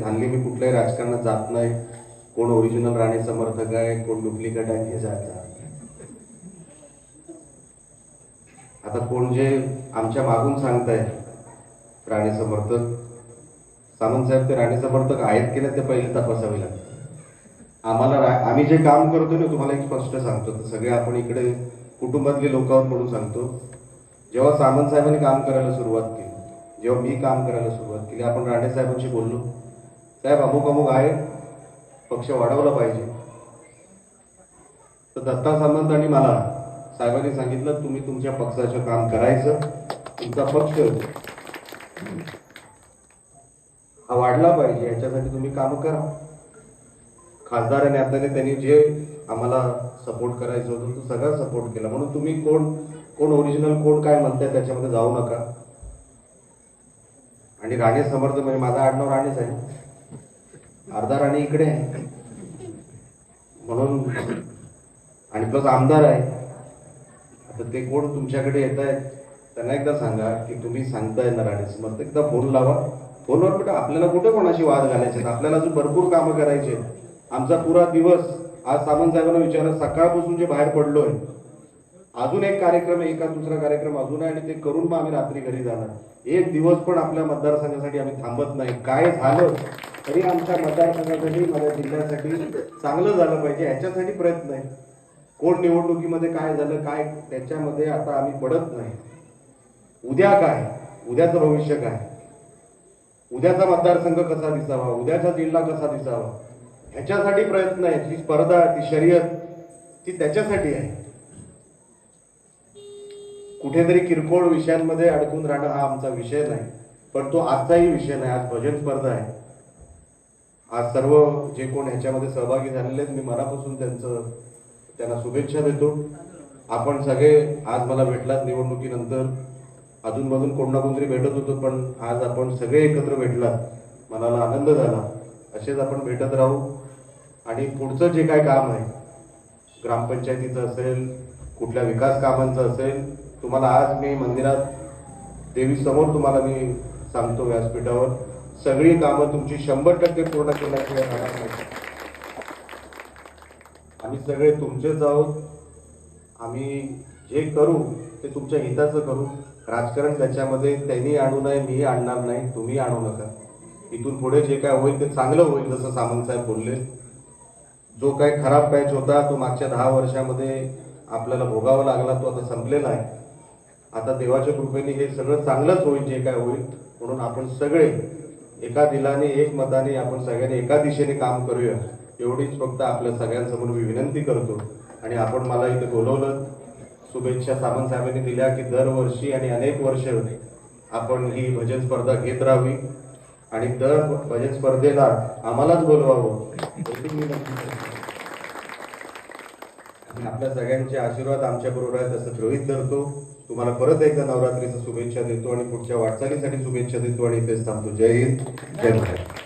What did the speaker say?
हल्ली मी कुठल्याही राजकारणात जात नाही. कोण ओरिजिनल राणे समर्थक आहे कोण डुप्लिकेट आहे हे जात आता कोण जे आमच्या मागून सांगताय राणे समर्थक सामंत साहेब ते राणे समर्थक आहेत की नाही ते पहिले तपासावे लागते आम्हाला आम्ही जे काम करतो ना तुम्हाला एक स्पष्ट सांगतो. तर सगळे आपण इकडे कुटुंबातले लोक आहोत म्हणून सांगतो. जेव्हा सामंत साहेबांनी काम करायला सुरुवात केली जेव्हा मी काम करायला सुरुवात केली आपण राणे साहेबांशी बोललो. साहेब अमुक अमुक आहे पक्ष वाढवला पाहिजे. तर दत्ता सामंत आणि मला साहेबांनी सांगितलं तुम्ही तुमच्या पक्षाचं काम करायचं तुमचा पक्ष हा वाढला पाहिजे याच्यासाठी तुम्ही काम करा. खासदार आणि आता त्यांनी जे आम्हाला सपोर्ट करायचं होतं तो सगळा सपोर्ट केला. म्हणून तुम्ही कोण कोण ओरिजिनल कोण काय म्हणताय त्याच्यामध्ये जाऊ नका. आणि राणे समर्थ म्हणजे माझा आडनाव राणेच आहे. अर्धा राणे इकडे आहे. म्हणून आणि प्लस आमदार आहे. आता ते कोण तुमच्याकडे येत आहेत त्यांना एकदा सांगा की तुम्ही सांगताय ना राणे समर्थ. एकदा फोन लावा. फोनवर कुठं? आपल्याला कुठे कोणाशी वाद घालायचे आपल्याला अजून भरपूर कामं करायचे आहेत. आमचा पुरा दिवस आज सामंत साहेबांना विचारलं सकाळपासून जे बाहेर पडलोय अजून एक कार्यक्रम आहे, एका दुसरा कार्यक्रम अजून आहे आणि ते करून मग आम्ही रात्री घरी जाणार. एक दिवस पण आपल्या मतदारसंघासाठी आम्ही थांबत नाही. काय झालं तरी आमच्या मतदारसंघासाठी माझ्या जिल्ह्यासाठी चांगलं झालं पाहिजे ह्याच्यासाठी प्रयत्न आहे. कोण निवडणुकीमध्ये काय झालं काय त्याच्यामध्ये आता आम्ही पडत नाही. उद्या काय? उद्याचं भविष्य काय? उद्याचा मतदारसंघ कसा दिसावा? उद्याचा जिल्हा कसा दिसावा? ह्याच्यासाठी प्रयत्न आहे ती स्पर्धा ती शर्यत ती त्याच्यासाठी आहे. कुठेतरी किरकोळ विषयांमध्ये अडकून राहणं हा आमचा विषय नाही पण तो आजचाही विषय नाही आज भजन स्पर्धा आहे. आज सर्व जे कोण ह्याच्यामध्ये सहभागी झालेले आहेत मी मनापासून त्यांचं त्यांना शुभेच्छा देतो. आपण सगळे आज मला भेटलात निवडणुकीनंतर. अधूनमधून कोण ना कोणतरी भेटत होतो पण आज आपण सगळे एकत्र भेटलात. मनाला आनंद झाला. असेच आपण भेटत राहू. आणि पुढचं जे काय काम आहे ग्रामपंचायतीचं असेल कुठल्या विकास कामांचं असेल तुम्हाला आज मी मंदिरात देवी समोर तुम्हाला मी सांगतो व्यासपीठावर सगळी कामं तुमची शंभर टक्के पूर्ण केल्याशिवाय राहणार नाही. आम्ही सगळे तुमचेच आहोत. आम्ही जे करू ते तुमच्या हिताचं करू. राजकारण त्याच्यामध्ये त्यांनी आणू नये मी आणणार नाही तुम्ही आणू नका. इथून पुढे जे काय होईल ते चांगलं होईल जसं सामंत साहेब बोलले. जो काय खराब पॅच होता तो मागच्या दहा वर्षामध्ये आपल्याला भोगावा लागला तो आता संपलेला आहे. आता देवाच्या कृपेने हे सगळं चांगलंच होईल जे काय होईल म्हणून आपण सगळे एका दिलाने एक मताने आपण सगळ्यांनी एका दिशेने काम करूया. एवढीच फक्त आपल्या सगळ्यांसमोर मी विनंती करतो. आणि आपण मला इथे बोलवलं शुभेच्छा सामंत साहेबांनी दिल्या की दरवर्षी आणि अनेक वर्ष आपण ही भजन स्पर्धा घेत राहावी. आणि दर भजन स्पर्धेला आम्हालाच बोलवावं. आपल्या सगळ्यांचे आशीर्वाद आमच्या बरोबर आहेत असं गृहित धरतो. तुम्हाला परत एकदा नवरात्रीचा शुभेच्छा देतो आणि पुढच्या वाटचालीसाठी शुभेच्छा देतो आणि इथेच थांबतो. जय हिंद. जय महाराष्ट्र.